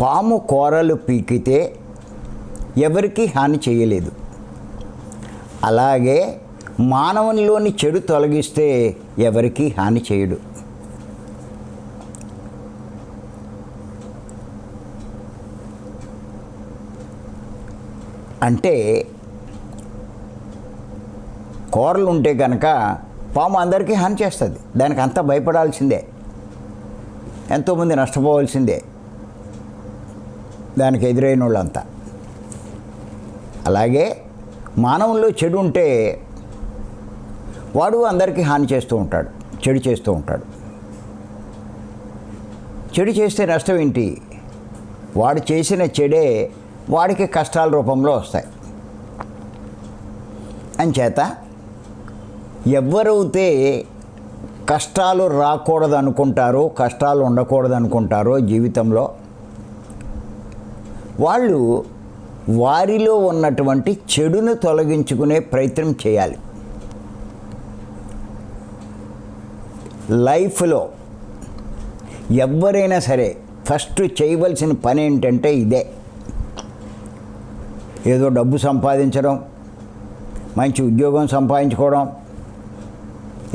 పాము కూరలు పీకితే ఎవరికి హాని చేయలేదు. అలాగే మానవునిలోని చెడు తొలగిస్తే ఎవరికి హాని చేయడు. అంటే కూరలు ఉంటే కనుక పాము అందరికీ హాని చేస్తుంది. దానికి అంతా భయపడాల్సిందే. ఎంతోమంది నష్టపోవాల్సిందే. దానికి ఎదురైన వాళ్ళంతా అలాగే మానవుల్లో చెడు ఉంటే వాడు అందరికీ హాని చేస్తూ ఉంటాడు చెడు చేస్తూ ఉంటాడు. చెడు చేస్తే నష్టం ఏంటి? వాడు చేసిన చెడే వాడికి కష్టాల రూపంలో వస్తాయి. అంచేత ఎవరైతే కష్టాలు రాకూడదు అనుకుంటారో కష్టాలు ఉండకూడదు అనుకుంటారో జీవితంలో వాళ్ళు వారిలో ఉన్నటువంటి చెడును తొలగించుకునే ప్రయత్నం చేయాలి. లైఫ్లో ఎవరైనా సరే ఫస్ట్ చేయవలసిన పని ఏంటంటే ఇదే. ఏదో డబ్బు సంపాదించడం మంచి ఉద్యోగం సంపాదించుకోవడం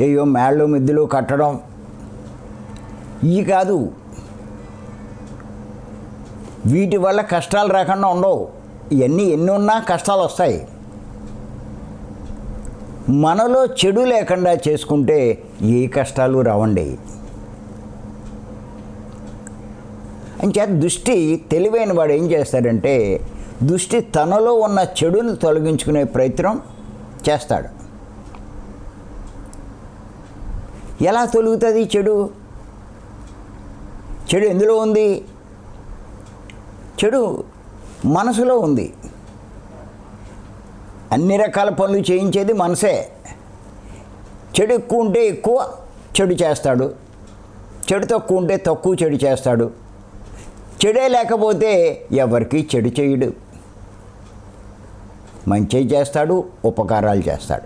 ఏయో మేళ్ళు మిద్దులు కట్టడం. ఇవి కాదు. వీటి వల్ల కష్టాలు రాకుండా ఉండవు. ఇవన్నీ ఎన్ని ఉన్నా కష్టాలు వస్తాయి. మనలో చెడు లేకుండా చేసుకుంటే ఏ కష్టాలు రావండి. అంచేత దృష్టి తెలివైన వాడు ఏం చేస్తాడంటే దృష్టి తనలో ఉన్న చెడును తొలగించుకునే ప్రయత్నం చేస్తాడు. ఎలా తొలుగుతుంది చెడు? చెడు ఎందులో ఉంది? చెడు మనసులో ఉంది. అన్ని రకాల పనులు చేయించేది మనసే. చెడు ఎక్కువ ఉంటే ఎక్కువ చెడు చేస్తాడు. చెడు తక్కువ ఉంటే తక్కువ చెడు చేస్తాడు. చెడే లేకపోతే ఎవరికి చెడు చేయడు. మంచి చేస్తాడు ఉపకారాలు చేస్తాడు.